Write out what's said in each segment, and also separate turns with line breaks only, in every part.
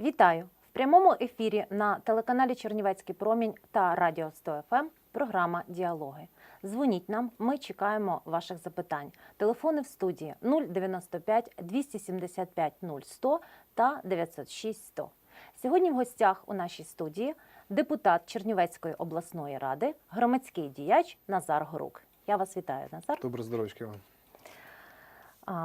Вітаю! В прямому ефірі на телеканалі Чернівецький промінь та Радіо 100 ФМ програма Діалоги. Дзвоніть нам, ми чекаємо ваших запитань. Телефони в студії 095 275 0100 та 906 100. Сьогодні в гостях у нашій студії депутат Чернівецької обласної ради, громадський діяч Назар Горук. Я вас вітаю, Назар.
Добре здоров'ячки вам.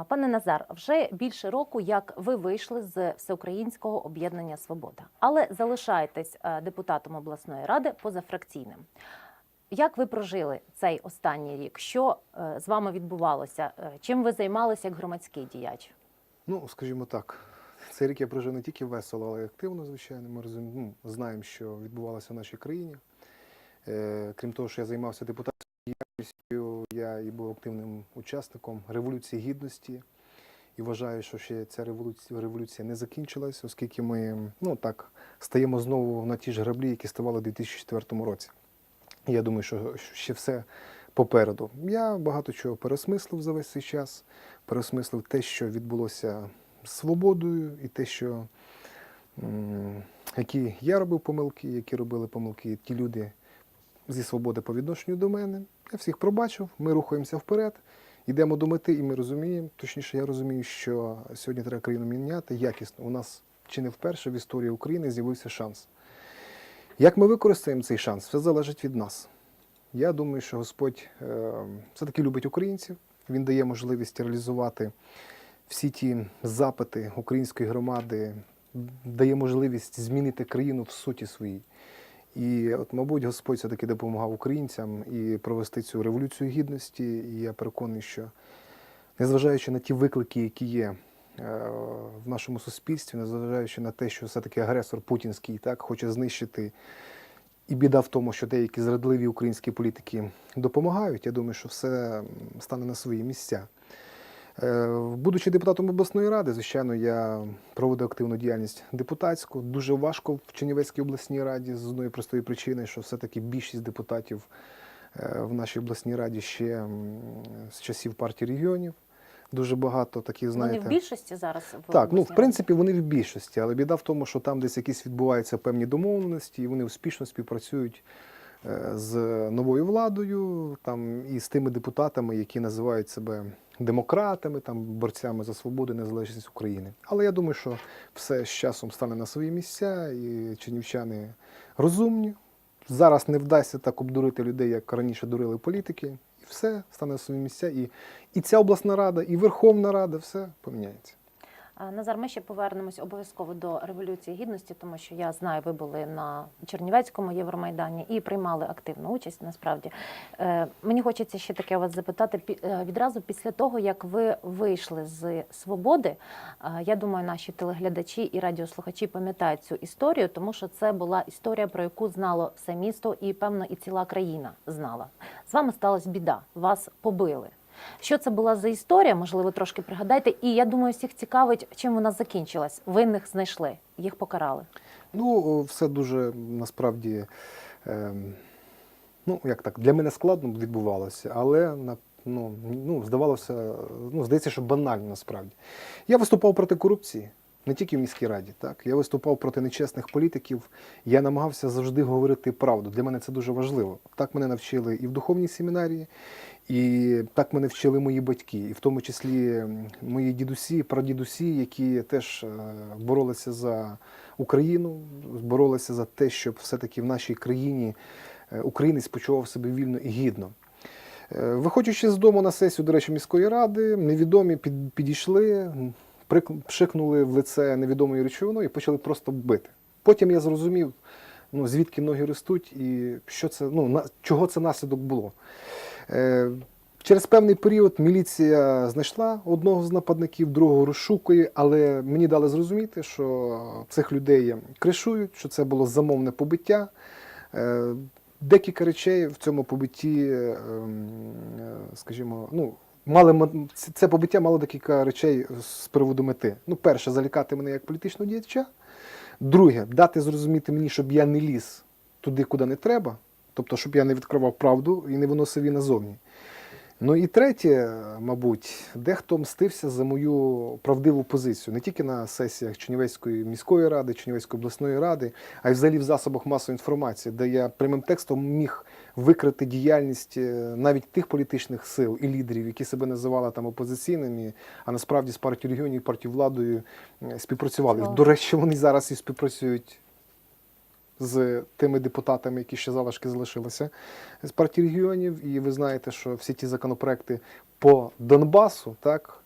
Пане Назар, вже більше року, як ви вийшли з Всеукраїнського об'єднання Свобода, але залишаєтесь е, депутатом обласної ради позафракційним. Як ви прожили цей останній рік? Що е, з вами відбувалося? Е, Чим ви займалися як громадський діяч?
Ну, скажімо так, цей рік я прожив не тільки весело, але й активно, звичайно. Ми розум... ну, знаємо, що відбувалося в нашій країні. Е, крім того, що я займався депутатською діяльністю, я і був активним учасником Революції Гідності. І вважаю, що ще ця революція, революція не закінчилась, оскільки ми ну, так, стаємо знову на ті ж граблі, які ставали у 2004 році. Я думаю, що ще все попереду. Я багато чого переосмислив за весь цей час, переосмислив те, що відбулося з свободою, і те, що які я робив помилки, які робили помилки ті люди зі свободи по відношенню до мене. Я всіх пробачив, ми рухаємося вперед, йдемо до мети, і ми розуміємо, точніше, я розумію, що сьогодні треба країну міняти якісно. У нас чи не вперше в історії України з'явився шанс. Як ми використаємо цей шанс, все залежить від нас. Я думаю, що Господь е, все-таки любить українців. Він дає можливість реалізувати всі ті запити української громади, дає можливість змінити країну в суті своїй. І от, мабуть, Господь все-таки допомагав українцям і провести цю революцію гідності. І я переконаний, що незважаючи на ті виклики, які є е, в нашому суспільстві, незважаючи на те, що все-таки агресор путінський так хоче знищити. І біда в тому, що деякі зрадливі українські політики допомагають. Я думаю, що все стане на свої місця. Е, Будучи депутатом обласної ради, звичайно, я проводив активну діяльність депутатську. Дуже важко в Чернівецькій обласній раді з одної простої причини, що все-таки більшість депутатів е, в нашій обласній раді ще з часів партії регіонів. Дуже багато таких, знаєте.
Вони в більшості зараз в
Так, ну в принципі, вони в більшості, але біда в тому, що там десь якісь відбуваються певні домовленості, і вони успішно співпрацюють е, з новою владою, там і з тими депутатами, які називають себе демократами, там борцями за свободу і незалежність України. Але я думаю, що все з часом стане на свої місця, і чинівчани розумні. Зараз не вдасться так обдурити людей, як раніше дурили політики, і все стане на свої місця. І, і ця обласна рада, і Верховна Рада, все поміняється.
Назар, ми ще повернемось обов'язково до революції гідності, тому що я знаю, ви були на Чернівецькому Євромайдані і приймали активну участь. Насправді Е, мені хочеться ще таке вас запитати е, відразу після того, як ви вийшли з свободи. е, Я думаю, наші телеглядачі і радіослухачі пам'ятають цю історію, тому що це була історія, про яку знало все місто, і певно, і ціла країна знала. З вами сталася біда, вас побили. Що це була за історія? Можливо, трошки пригадайте. І я думаю, всіх цікавить, чим вона закінчилась. Винних знайшли, їх покарали.
Ну, все дуже насправді, ем, ну як так, для мене складно відбувалося, але ну, ну, здавалося, ну, здається, що банально насправді. Я виступав проти корупції. Не тільки в міській раді, так я виступав проти нечесних політиків. Я намагався завжди говорити правду. Для мене це дуже важливо. Так мене навчили і в духовній семінарії, і так мене вчили мої батьки, і в тому числі мої дідусі, прадідусі, які теж е, боролися за Україну, боролися за те, щоб все-таки в нашій країні е, українець почував себе вільно і гідно. Е, Виходячи з дому на сесію, до речі, міської ради, невідомі підійшли, пшикнули в лице невідомою речовиною і почали просто бити. Потім я зрозумів, ну, звідки ноги ростуть і що це, ну, на, чого це наслідок було. Е, Через певний період міліція знайшла одного з нападників, другого розшукує, але мені дали зрозуміти, що цих людей кришують, що це було замовне побиття. Е, Декілька речей в цьому побитті, е, скажімо, ну, мали це побиття мало декілька речей з приводу мети. Ну, перше, залякати мене як політичного діяча. Друге, дати зрозуміти мені, щоб я не ліз туди, куди не треба, тобто, щоб я не відкривав правду і не виносив її назовні. Ну і третє, мабуть, дехто мстився за мою правдиву позицію не тільки на сесіях Чернівецької міської ради, Чернівецької обласної ради, а й взагалі в засобах масової інформації, де я прямим текстом міг викрити діяльність е, навіть тих політичних сил і лідерів, які себе називали там опозиційними, а насправді з партією регіонів, партією владою е, співпрацювали. До речі, вони зараз і співпрацюють з тими депутатами, які ще залишки залишилися з партії регіонів. І ви знаєте, що всі ті законопроекти по Донбасу, так.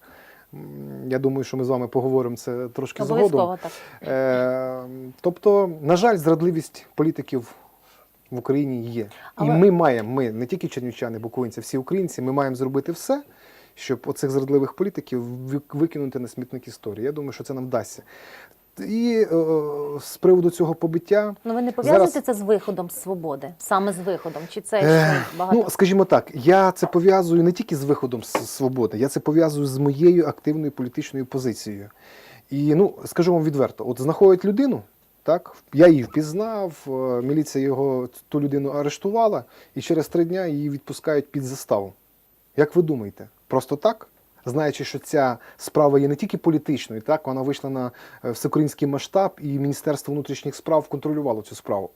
Я думаю, що ми з вами поговоримо це трошки згодом. Е, тобто, на жаль, зрадливість політиків в Україні є.
Але-
І ми маємо, ми не тільки чернівчани, буковинці, всі українці, ми маємо зробити все, щоб оцих зрадливих політиків викинути на смітник історії. Я думаю, що це нам вдасться. І е, з приводу цього побиття.
Ну ви не пов'язуєте
Зараз-
це з виходом з свободи, саме з виходом? Чи це
Е,
ще багато?
Ну, скажімо так, я це пов'язую не тільки з виходом з свободи, я це пов'язую з моєю активною політичною позицією. І ну, скажу вам відверто: от знаходять людину, так, я її впізнав, е, міліція його ту людину арештувала, і через три дня її відпускають під заставу. Як ви думаєте, просто так? Знаючи, що ця справа є не тільки політичною, так вона вийшла на е, всеукраїнський масштаб, і Міністерство внутрішніх справ контролювало цю справу.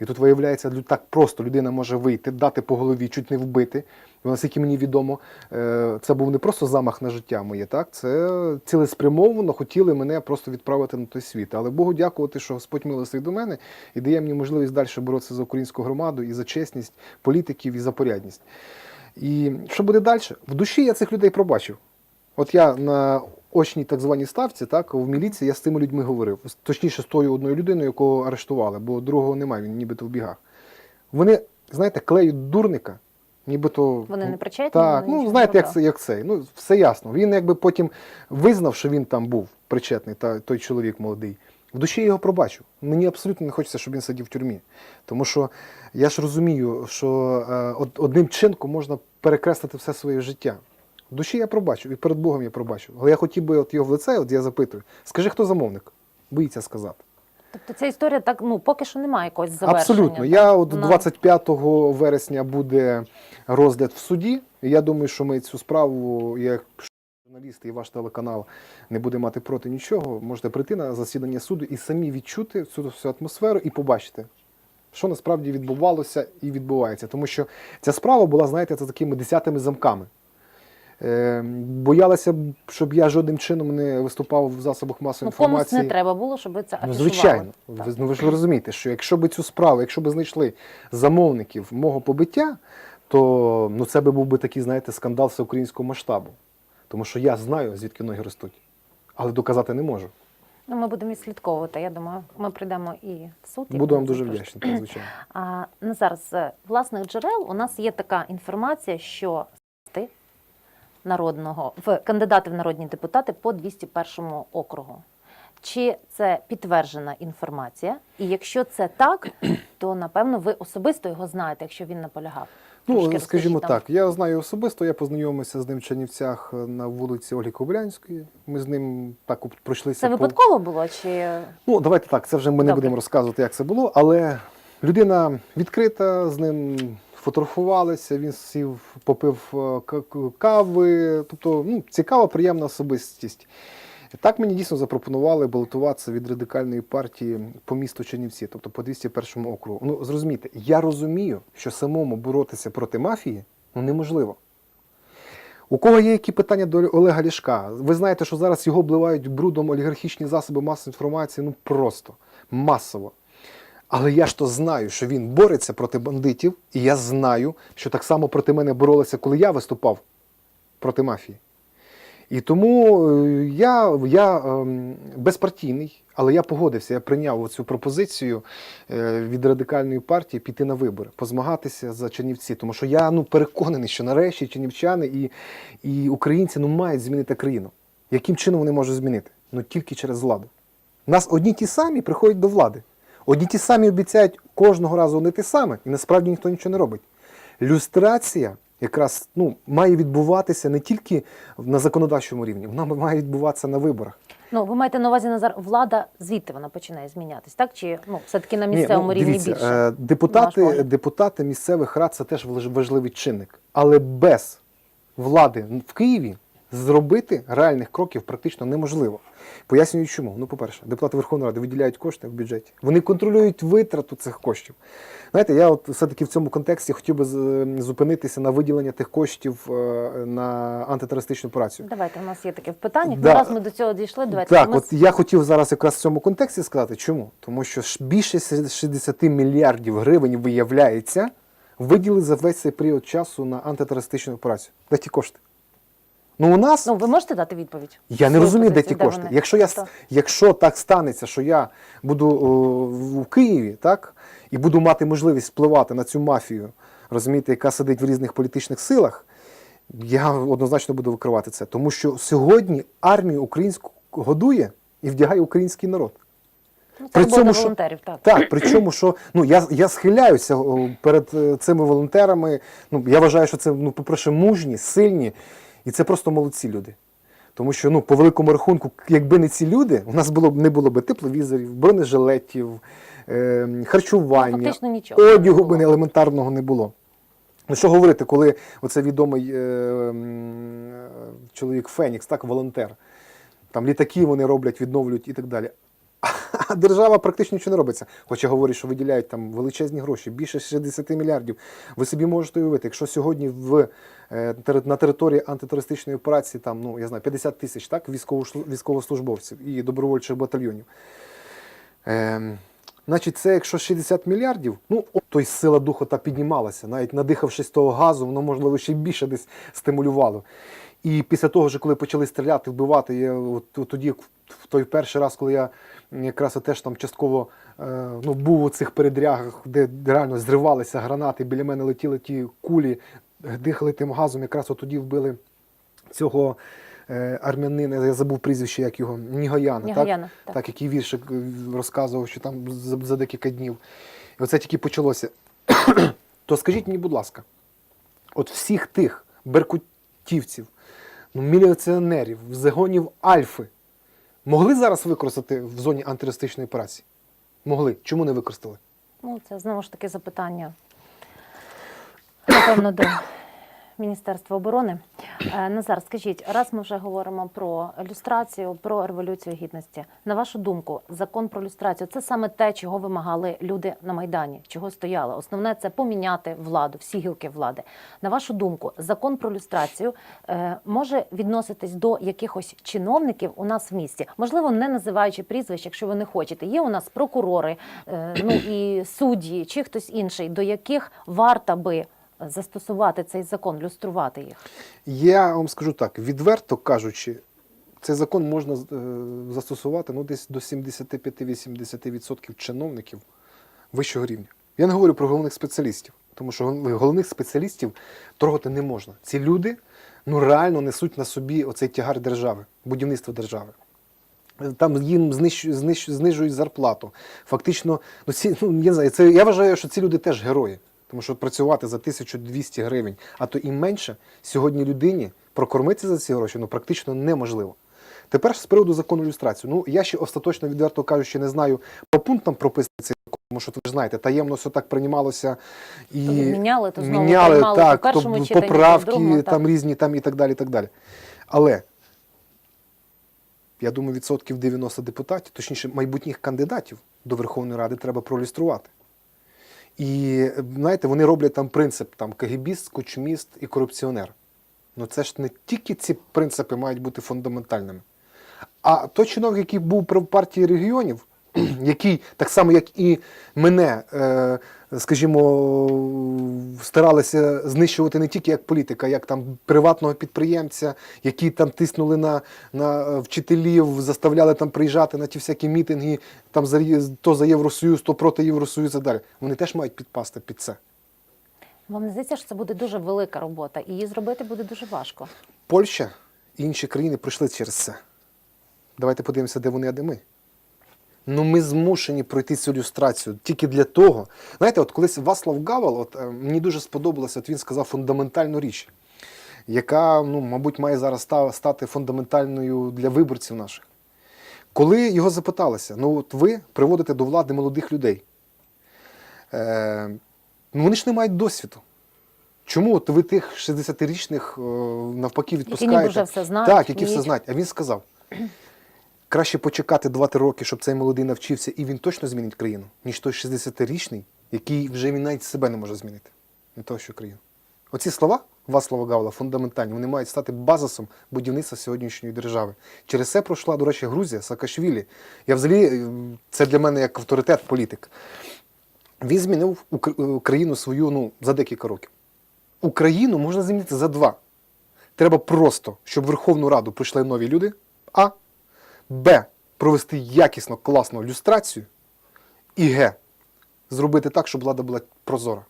І тут виявляється, так просто людина може вийти, дати по голові, чуть не вбити. І наскільки мені відомо, е, це був не просто замах на життя моє, так це цілеспрямовано хотіли мене просто відправити на той світ. Але Богу дякувати, що Господь милостивий до мене і дає мені можливість далі боротися за українську громаду і за чесність політиків, і за порядність. І що буде далі? В душі я цих людей пробачив. От я на очній так званій ставці, так, в міліції я з тими людьми говорив. Точніше, з тою одною людиною, якого арештували, бо другого немає, він нібито в бігах. Вони, знаєте, клеють дурника, нібито.
Вони не причетні,
Так,
вони
ну знаєте, як це, як це. Ну, все ясно. Він якби потім визнав, що він там був причетний, та, той чоловік молодий. В душі я його пробачу. Мені абсолютно не хочеться, щоб він сидів в тюрмі. Тому що я ж розумію, що е, одним чинком можна перекреслити все своє життя. В душі я пробачу, і перед Богом я пробачу. Але я хотів би от його в лице, от я запитую, скажи, хто замовник? Боїться сказати.
Тобто ця історія так, ну поки що немає якогось завершення.
Абсолютно.
так?
Я от 25 вересня буде розгляд в суді. І я думаю, що ми цю справу, як журналісти і ваш телеканал не буде мати проти нічого, можете прийти на засідання суду і самі відчути цю всю атмосферу і побачити. Що насправді відбувалося і відбувається, тому що ця справа була, знаєте, за такими десятими замками. Е, боялася, щоб я жодним чином не виступав в засобах масової
Ну, комусь
інформації.
не треба було, щоб це
Ну,
афішували.
звичайно, ви, ну, ви ж розумієте, що якщо б цю справу, якщо б знайшли замовників мого побиття, то ну, це би був би такий, знаєте, скандал всеукраїнського масштабу. Тому що я знаю, звідки ноги ростуть, але доказати не можу.
Ну, ми будемо відслідковувати. Я думаю, ми прийдемо і в суд.
Буду вам дуже вдячний, так, звичайно.
А ну, зараз з власних джерел у нас є така інформація, що народного в кандидати в народні депутати по 201 округу. Чи це підтверджена інформація? І якщо це так, то напевно ви особисто його знаєте, якщо він наполягав.
Ну,
розкажіть
скажімо так, я знаю особисто, я познайомився з ним в Чернівцях на вулиці Ольги Кобилянської. Ми з ним так пройшлися.
Це
по-
випадково було? Чи
Ну, давайте так, це вже ми не будемо розказувати, як це було, але людина відкрита, з ним фотографувалися, він сів, попив е, кави, тобто ну, цікава, приємна особистість. Так мені дійсно запропонували балотуватися від радикальної партії по місту Чернівці, тобто по 201 округу. Ну, зрозумійте, я розумію, що самому боротися проти мафії ну, неможливо. У кого є які питання до Олега Ляшка? Ви знаєте, що зараз його обливають брудом олігархічні засоби масової інформації, ну просто масово. Але я ж то знаю, що він бореться проти бандитів, і я знаю, що так само проти мене боролися, коли я виступав проти мафії. І тому е, я, я ем, безпартійний, але я погодився, я прийняв цю пропозицію е, від радикальної партії піти на вибори, позмагатися за Чернівці. Тому що я ну, переконаний, що нарешті чернівчани і, і українці ну, мають змінити країну. Яким чином вони можуть змінити? Ну тільки через владу. Нас одні ті самі приходять до влади. Одні ті самі обіцяють кожного разу одне те саме, і насправді ніхто нічого не робить. Люстрація якраз ну, має відбуватися не тільки на законодавчому рівні, вона має відбуватися на виборах.
ну ви маєте на увазі Назар, влада звідти вона починає змінятись, так чи ну все таки на
Ні,
місцевому
ну,
рівні
дивіться,
більше?
е, Депутати, депутати місцевих рад це теж важ- важливий чинник. Але без влади в Києві зробити реальних кроків практично неможливо. Пояснюю чому. Ну, по-перше, депутати Верховної Ради виділяють кошти в бюджеті. Вони контролюють витрату цих коштів. Знаєте, я от все-таки в цьому контексті хотів би зупинитися на виділення тих коштів е, на антитерористичну операцію.
Давайте, у нас є таке в питаннях.
Да.
Ну, раз ми до цього дійшли, давайте
Так,
ми
от я хотів зараз якраз в цьому контексті сказати, чому? Тому що більше 60 мільярдів гривень, виявляється, виділили за весь цей період часу на антитерористичну операцію. Де ті кошти? Ну, у нас
Ну, ви можете дати відповідь?
я не
Свою
розумію, де
позицію,
ті кошти.
вони?
Якщо, я, с-
Так.
якщо так станеться, що я буду о, в Києві, так, і буду мати можливість впливати на цю мафію, розумієте, яка сидить в різних політичних силах, я однозначно буду викривати це. Тому що сьогодні армію українську годує і вдягає український народ.
Ну, це
При
робота
цьому, що-
волонтерів, так.
Так, причому, що ну я, я схиляюся о, перед е, цими волонтерами. Ну я вважаю, що це ну, по-перше, мужні, сильні, і це просто молодці люди. Тому що ну, по великому рахунку, якби не ці люди, у нас було б не було б тепловізорів, бронежилетів, е, харчування,
Ну, нічого
одягу
було.
б елементарного не було. Ну що говорити, коли оце відомий е, е, чоловік Фенікс, так, волонтер, там літаки вони роблять, відновлюють і так далі. А держава практично нічого не робиться. Хоча говорять, що виділяють там величезні гроші, більше 60 мільярдів. Ви собі можете уявити, якщо сьогодні в, е, на території антитерористичної операції там, ну, я знаю, 50 тисяч так, військовослужбовців і добровольчих батальйонів. Ем, значить, це якщо 60 мільярдів, ну, то й сила духу та піднімалася. Навіть надихавшись того газу, воно, можливо, ще більше десь стимулювало. І після того, коли почали стріляти, вбивати, я от, от тоді, в той перший раз, коли я якраз теж там частково е, ну, був у цих передрягах, де реально зривалися гранати, біля мене летіли ті кулі, дихали тим газом, якраз от тоді вбили цього е, армянина, я забув прізвище, як його, Нігояна.
Нігояна,
так?
так.
так, який віршик е, розказував, що там за, за декілька днів. І оце тільки почалося. То скажіть мені, будь ласка, от всіх тих беркутівців, ну, міліціонерів, загонів Альфи могли зараз використати в зоні антитерористичної операції? Могли. Чому не використали?
Ну, це знову ж таки запитання, напевно, до Міністерства оборони. Е, Назар, скажіть, раз ми вже говоримо про люстрацію, про революцію гідності. На вашу думку, закон про люстрацію це саме те, чого вимагали люди на Майдані, чого стояли. Основне це поміняти владу, всі гілки влади. На вашу думку, закон про люстрацію е, може відноситись до якихось чиновників у нас в місті, можливо, не називаючи прізвищ, якщо ви не хочете. Є у нас прокурори, е, ну і судді, чи хтось інший, до яких варто би застосувати цей закон, люструвати їх.
Я вам скажу так, відверто кажучи, цей закон можна е, застосувати ну, десь до 75-80% чиновників вищого рівня. Я не говорю про головних спеціалістів, тому що головних спеціалістів трогати не можна. Ці люди ну, реально несуть на собі оцей тягар держави, будівництво держави. Там їм знищу, знищу, знижують зарплату. Фактично, ну ці ну я знаю, це я вважаю, що ці люди теж герої. Тому що працювати за 1200 гривень, а то і менше, сьогодні людині прокормитися за ці гроші ну практично неможливо. Тепер з приводу закону ілюстрації. Ну я ще остаточно відверто кажучи, не знаю по пунктам прописаний цей закон, тому що ви ж знаєте, таємно все так приймалося і
То міняли, то знову
міняли
приймали
так,
першому
то
читанні, по
поправки
другому,
там
так.
різні, там і так далі. І так далі. Але я думаю, відсотків 90 депутатів, точніше, майбутніх кандидатів до Верховної Ради треба проілюструвати. І знаєте, вони роблять там принцип там КГБіст, кучміст і корупціонер. Ну це ж не тільки ці принципи мають бути фундаментальними. А той чиновник, який був при партії регіонів, який так само, як і мене, е, скажімо, старалися знищувати не тільки як політика, як там приватного підприємця, які там тиснули на, на вчителів, заставляли там приїжджати на ті всякі мітинги, там за то за Євросоюз, то проти Євросоюзу і далі. Вони теж мають підпасти під це.
Вам не здається, що це буде дуже велика робота, і її зробити буде дуже важко.
Польща і інші країни пройшли через це. Давайте подивимося, де вони, а де ми. Ну, ми змушені пройти цю ілюстрацію тільки для того. Знаєте, от колись Васлав Гавел, от, е, мені дуже сподобалося, от він сказав фундаментальну річ, яка, ну, мабуть, має зараз стати фундаментальною для виборців наших. Коли його запиталися, ну от ви приводите до влади молодих людей, е, ну вони ж не мають досвіду. Чому от ви тих 60-річних е, навпаки
Які
відпускаєте?
ніби вже все знають,
Так, які все знають. А він сказав: краще почекати 2-3 роки, щоб цей молодий навчився, і він точно змінить країну, ніж той 60-річний, який вже він навіть себе не може змінити. Не того, що країну. Оці слова, Васлава Гавла, фундаментальні, вони мають стати базисом будівництва сьогоднішньої держави. Через це пройшла, до речі, Грузія, Саакашвілі. Я взагалі, е, це для мене як авторитет політик. Він змінив е, свою ну, за декілька років. Україну можна змінити за два. Треба просто, щоб в Верховну Раду прийшли нові люди. А. Б. Провести якісно, класну люстрацію. І Г. Зробити так, щоб влада була прозора.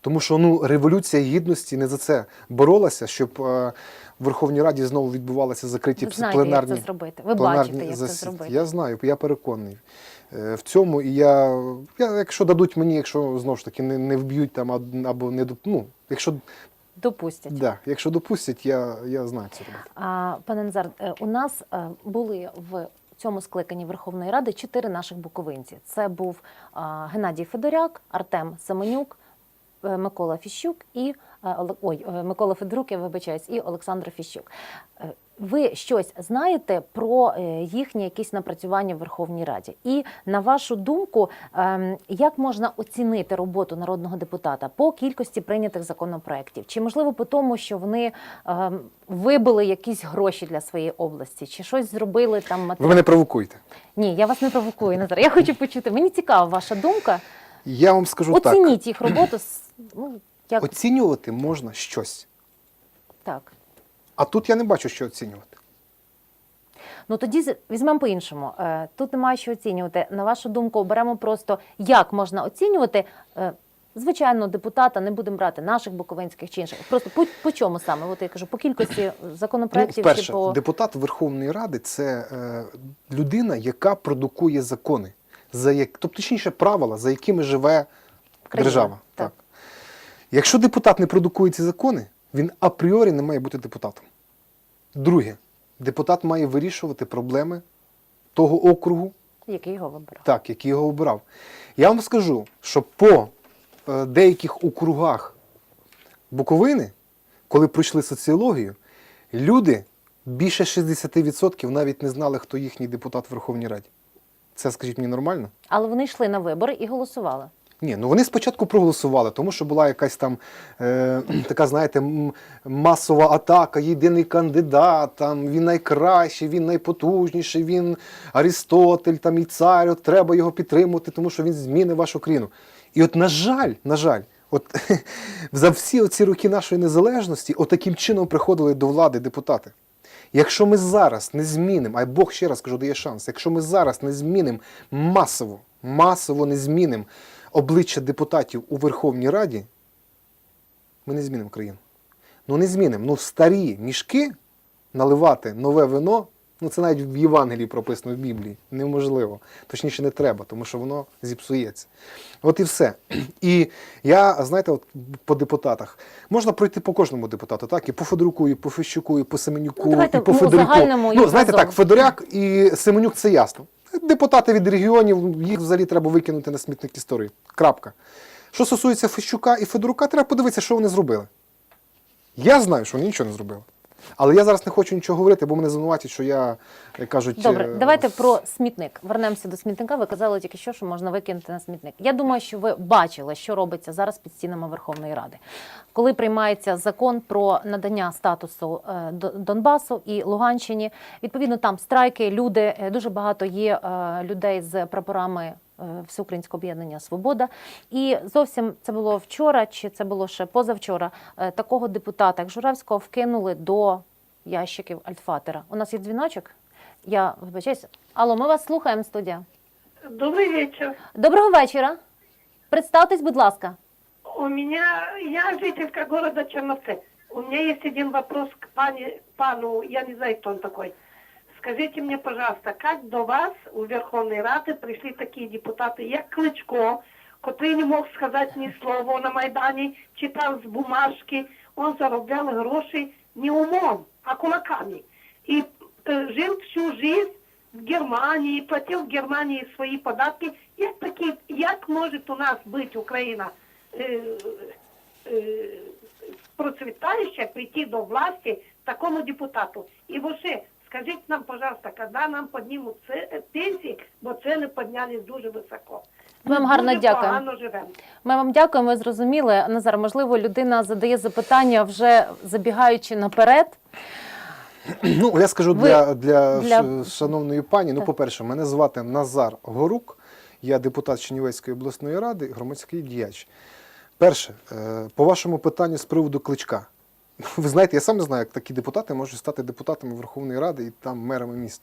Тому що ну, революція гідності не за це боролася, щоб е, в Верховній Раді знову відбувалися закриті
Ви знаєте, як
пленарні.
це зробити. Ви
пленарні
бачите, як це зробити.
Я знаю, я переконаний е, в цьому. І я, я, якщо дадуть мені, якщо знову ж таки не, не вб'ють там або не ну, якщо,
Допустять.
да, якщо допустять, я, я знаю це робити.
А, пане Назар, е, у нас е, були в цьому скликанні Верховної Ради чотири наших буковинці. Це був а, Геннадій Федоряк, Артем Семенюк, е, Микола Фіщук і ой, Микола Федорук, я вибачаюсь, і Олександр Фіщук. Ви щось знаєте про е, їхні якісь напрацювання в Верховній Раді? І на вашу думку, ем, як можна оцінити роботу народного депутата по кількості прийнятих законопроєктів? Чи можливо по тому, що вони ем, вибили якісь гроші для своєї області, чи щось зробили там
Ви мене провокуєте.
Ні, я вас не провокую, Назар. Я хочу почути. Мені цікава ваша думка.
Я вам скажу так.
Оцініть їх роботу. Ну, як
Оцінювати можна щось.
так.
А тут я не бачу, що оцінювати.
Ну тоді візьмемо по-іншому. Е, Тут немає що оцінювати. На вашу думку, оберемо просто, як можна оцінювати. Е, Звичайно, депутата не будемо брати наших буковинських чи інших. Просто по, по чому саме? От я кажу, по кількості
Ну, перше,
по
депутат Верховної Ради це е, людина, яка продукує закони, за як, тобто точніше правила, за якими живе
Країна,
держава.
так.
Якщо депутат не продукує ці закони, він апріорі не має бути депутатом. Друге, депутат має вирішувати проблеми того округу,
який його вибирав.
так, який його обирав. Я вам скажу, що по е, деяких округах Буковини, коли пройшли соціологію, люди більше 60% навіть не знали, хто їхній депутат в Верховній Раді. Це, скажіть мені, нормально?
Але вони йшли на вибори і голосували.
Ні, ну вони спочатку проголосували, тому що була якась там е, така, знаєте, масова атака, єдиний кандидат, там він найкращий, він найпотужніший, він Арістотель, там і цар, от треба його підтримувати, тому що він змінить вашу країну. І от, на жаль, на жаль, от за всі оці роки нашої незалежності, от таким чином приходили до влади депутати. Якщо ми зараз не змінимо, а Бог ще раз кажу, дає шанс, якщо ми зараз не змінимо масово, масово не змінимо обличчя депутатів у Верховній Раді, ми не змінимо країну. Ну не змінимо. Ну старі мішки наливати нове вино, ну це навіть в Євангелії прописано в Біблії. Неможливо. Точніше, не треба, тому що воно зіпсується. От і все. І я, знаєте, от по депутатах можна пройти по кожному депутату, так? І по Федоруку, і по Фещуку, і по Семенюку,
Ну, давайте
і по
ну,
Федоруку.
узагальнимо
Ну, знаєте
разом.
так, Федоряк і Семенюк це ясно. Депутати від регіонів, їх взагалі треба викинути на смітник історії. Крапка. Що стосується Фещука і Федорука, треба подивитися, що вони зробили. Я знаю, що вони нічого не зробили. Але я зараз не хочу нічого говорити, бо мене звинуватять, що я, як кажуть,
Добре,
е,
давайте про смітник. Вернемося до смітника. Ви казали тільки що, що можна викинути на смітник. Я думаю, що ви бачили, що робиться зараз під стінами Верховної Ради. Коли приймається закон про надання статусу е, До- Донбасу і Луганщині, відповідно там страйки, люди е, дуже багато є людей з прапорами. Е, Всеукраїнського об'єднання Свобода, і зовсім це було вчора, чи це було ще позавчора. е, Такого депутата, як Журавського, вкинули до ящиків Альтфатера. У нас є дзвіночок. Я вибачаюся. Алло, ми вас слухаємо, студія.
Добрый вечер.
Доброго вечора. Представтесь, будь ласка.
У меня, я жителька города Черновцы. У меня есть один вопрос к пане, пану, я не знаю, кто он такой. Скажите мне, пожалуйста, как до вас у Верховной Рады пришли такие депутаты, як Кличко, который не мог сказать ни слова на Майдані, читав з бумажки, он зароблял гроші не умом, а кулаками. И э, жил всю жизнь в Германії, платив в Германії свої податки. Як такі, як може у нас бути Україна? Е, е, процветающее прийти до власти такому депутату. И вообще, скажите нам, пожалуйста, когда нам поднимут це- пенсии, бо цены поднялись дуже високо.
Ми вам гарно дякуємо. Ми вам дякуємо, ми зрозуміли. Назар, можливо, людина задає запитання вже забігаючи наперед.
Ну, я скажу
Ви-
для, для,
для-
шановної пані. Ну, по-перше, мене звати Назар Горук, я депутат Чернівецької обласної ради, громадський діяч. Перше, е, по вашому питанню з приводу кличка. Ви знаєте, я сам не знаю, як такі депутати можуть стати депутатами Верховної Ради і там мерами міст.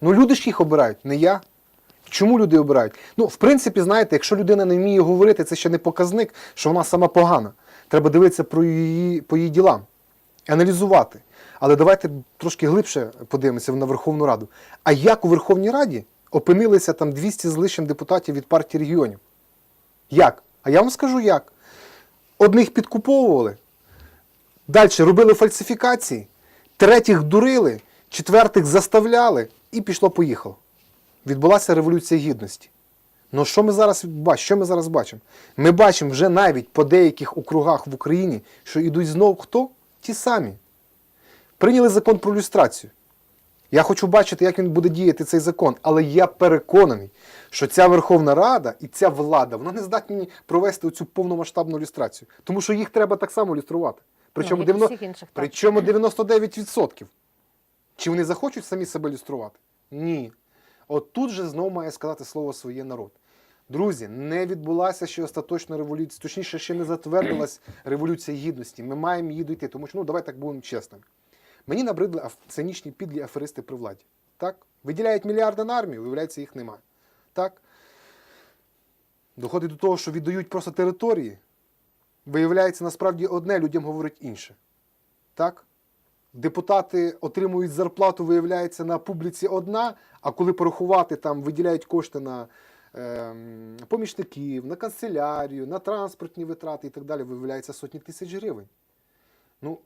Ну, люди ж їх обирають, не я. Чому люди обирають? Ну, в принципі, знаєте, якщо людина не вміє говорити, це ще не показник, що вона сама погана. Треба дивитися про її, по її ділам, аналізувати. Але давайте трошки глибше подивимося на Верховну Раду. А як у Верховній Раді опинилися там 200 з лишнім депутатів від партії регіонів? Як? А я вам скажу як. Одних підкуповували, далі робили фальсифікації, третіх дурили, четвертих заставляли і пішло-поїхало. Відбулася революція гідності. Ну що ми зараз бачимо? Що ми зараз бачимо? Ми бачимо вже навіть по деяких округах в Україні, що йдуть знову хто? Ті самі. Прийняли закон про люстрацію. Я хочу бачити, як він буде діяти цей закон, але я переконаний, що ця Верховна Рада і ця влада вона не здатні провести цю повномасштабну люстрацію. Тому що їх треба так само люструвати. Причому,
Ну,
90...
всіх інших.
Причому 99%. Чи вони захочуть самі себе люструвати? Ні. От тут же знову має сказати слово своє народ. Друзі, не відбулася ще остаточна революція, точніше, ще не затвердилась революція гідності. Ми маємо її дійти, тому що ну давай так будемо чесними. Мені набридли цинічні підлі аферисти при владі. Так? Виділяють мільярди на армію, виявляється, їх немає. Так? Доходить до того, що віддають просто території. Виявляється, насправді одне, людям говорить інше. Так? Депутати отримують зарплату, виявляється, на публіці одна, а коли порахувати, там виділяють кошти на ем, помічників, на канцелярію, на транспортні витрати і так далі, виявляється сотні тисяч гривень. Ну,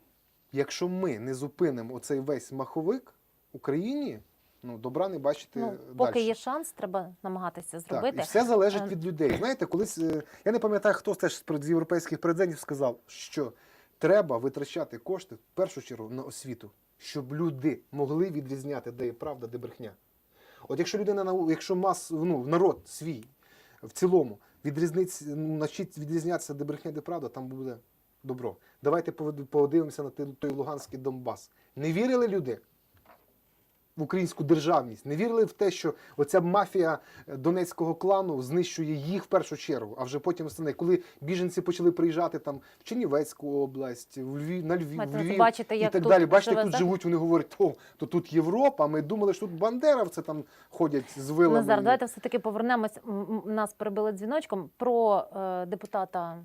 якщо ми не зупинимо оцей весь маховик Україні, ну, добра не бачити
Ну,
далі.
поки є шанс, треба намагатися
Так,
зробити.
і все залежить
Е,
від людей. Знаєте, колись е, я не пам'ятаю, хто теж з європейських президентів сказав, що треба витрачати кошти в першу чергу на освіту, щоб люди могли відрізняти, де є правда, де брехня. От якщо людина якщо мас, ну, народ свій в цілому відрізниться, ну, навчить відрізнятися, де брехня, де правда, там буде добро. Давайте подивимося на той Луганський Донбас. Не вірили люди? В українську державність, не вірили в те, що оця мафія е, донецького клану знищує їх в першу чергу, а вже потім остане. Коли біженці почали приїжджати там в Чернівецьку область, в Львів, на Львів, в Львів
бачите,
і так
тут
далі. Бачите,
живе
тут живуть, вони говорять, о, то тут Європа. Ми думали, що тут бандеровці там ходять з вилами.
Назар, давайте все-таки повернемось. М, м, Нас перебили дзвіночком про е, депутата,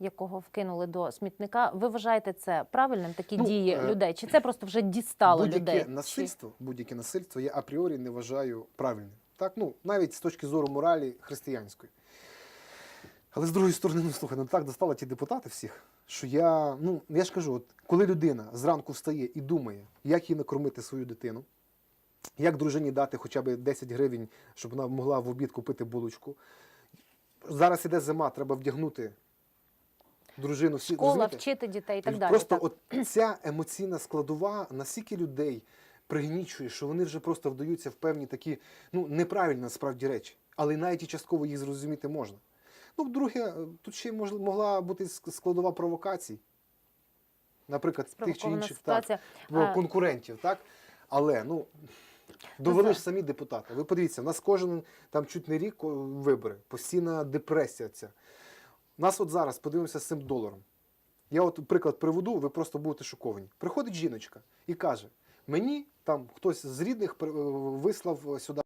якого вкинули до смітника. Ви вважаєте це правильним, такі
Ну,
дії
е,
людей? Чи це просто вже дістало
будь-яке
людей?
Насильство, будь-яке насильство я апріорі не вважаю правильним. Так, ну навіть з точки зору моралі християнської. Але з другої сторони, ну слухай, ну так достало ті депутати всіх, що я, ну я ж кажу, от коли людина зранку встає і думає, як їй накормити свою дитину, як дружині дати хоча б 10 гривень, щоб вона могла в обід купити булочку. Зараз іде зима, треба вдягнути дружину. всі-
Школа,
розумієте?
вчити дітей і так далі.
Просто
так.
от ця емоційна складова настільки людей пригнічує, що вони вже просто вдаються в певні такі ну неправильні насправді речі, але навіть і частково їх зрозуміти можна. Ну, друге, тут ще мож, могла бути складова провокацій, наприклад, тих чи інших так,
ситуація. А,
конкурентів, так? Але ну. Довели ж самі депутати. Ви подивіться, у нас кожен там чуть не рік вибори, постійна депресія ця. Нас от зараз подивимося з цим доларом. Я от приклад приведу, ви просто будете шоковані. Приходить жіночка і каже: мені там хтось з рідних е, вислав сюди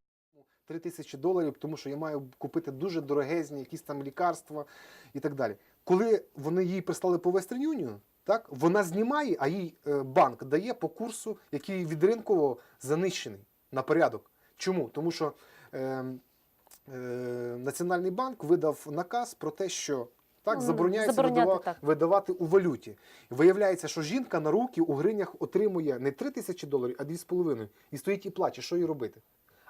3 тисячі доларів, тому що я маю купити дуже дорогезні якісь там лікарства і так далі. Коли вони їй прислали по Western Union, так, вона знімає, а їй е, банк дає по курсу, який від ринкового занищений на порядок. Чому? Тому що е, е, Національний банк видав наказ про те, що так,
Ну,
забороняється видава-
так.
видавати у валюті. Виявляється, що жінка на руки у гривнях отримує не 3 тисячі доларів, а 2,5. І стоїть і плаче, що їй робити.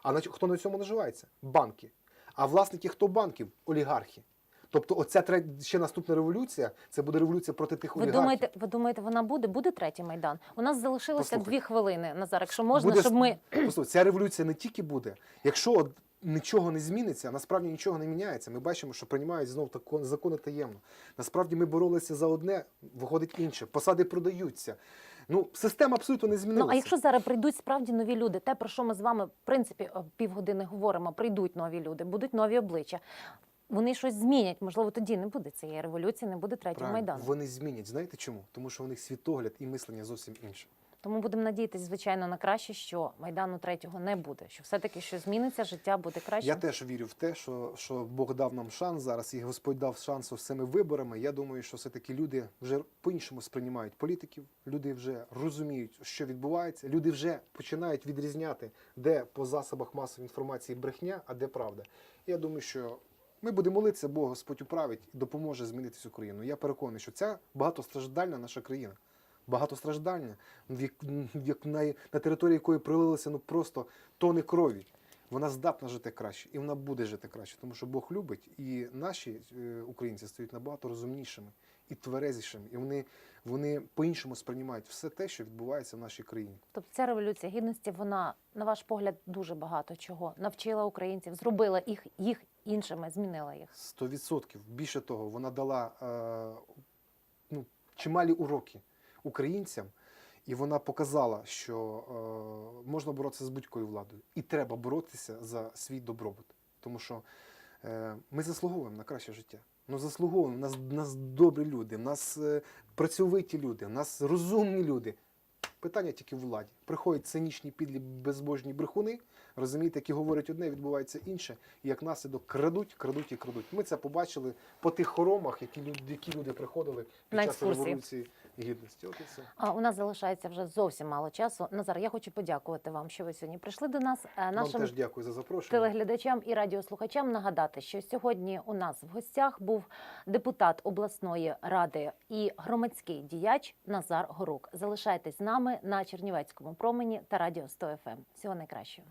А на, хто на цьому наживається? Банки. А власники хто банків? Олігархи. Тобто, оця тре- ще наступна революція, це буде революція проти тих
Ви
олігархів.
думаєте, ви думаєте, вона буде? Буде третій майдан? У нас залишилося
Послухайте.
дві хвилини. Назар, якщо можна,
Буде-
щоб ми
Послухайте, ця революція не тільки буде. Якщо нічого не зміниться, насправді нічого не міняється. Ми бачимо, що приймають знов тако- закони таємно. Насправді ми боролися за одне, виходить інше. Посади продаються. Ну, система абсолютно не змінилася.
Ну а якщо зараз прийдуть справді нові люди, те про що ми з вами в принципі півгодини говоримо, прийдуть нові люди, будуть нові обличчя. Вони щось змінять. Можливо, тоді не буде цієї революції, не буде третього
Правильно,
майдану.
вони змінять. Знаєте чому? Тому що у них світогляд і мислення зовсім інше.
Тому будемо надіятися, звичайно, на краще, що майдану третього не буде. Що все-таки що зміниться, життя буде краще.
Я теж вірю в те, що, що Бог дав нам шанс зараз, і Господь дав шанс з цими виборами. Я думаю, що все-таки люди вже по-іншому сприймають політиків, люди вже розуміють, що відбувається, люди вже починають відрізняти, де по засобах масової інформації брехня, а де правда. Я думаю, що ми будемо молитися, Бог Господь управить і допоможе змінити цю країну. Я переконаний, що ця багатостраждальна наша країна. Багатостраждальна, в як, в як на, на території якої пролилися ну просто тони крові. Вона здатна жити краще, і вона буде жити краще, тому що Бог любить, і наші е, українці стають набагато розумнішими і тверезішими, і вони, вони по-іншому сприймають все те, що відбувається в нашій країні.
Тобто ця революція гідності, вона, на ваш погляд, дуже багато чого навчила українців, зробила їх, їх іншими, змінила їх.
Сто відсотків. Більше того, вона дала е, ну, чималі уроки українцям, і вона показала, що е, можна боротися з будь-якою владою, і треба боротися за свій добробут. Тому що е, ми заслуговуємо на краще життя. Ну, заслуговуємо. Нас, нас добрі люди, нас е, працьовиті люди, нас розумні люди. Питання тільки в владі. Приходять цинічні підлі безбожні брехуни, розумієте, які говорять одне, відбувається інше, і як наслідок крадуть, крадуть і крадуть. Ми це побачили по тих хоромах, які люди, які люди приходили під
На
час
екскурсії.
революції гідності. От і все.
А у нас залишається вже зовсім мало часу. Назар, я хочу подякувати вам, що ви сьогодні прийшли до нас. Е,
Вам теж дякую за запрошення.
телеглядачам і радіослухачам нагадати, що сьогодні у нас в гостях був депутат обласної ради і громадський діяч Назар Горук. Залишайтесь з нами на Чернівецькому промені та радіо 100 ФМ. Всього найкращого.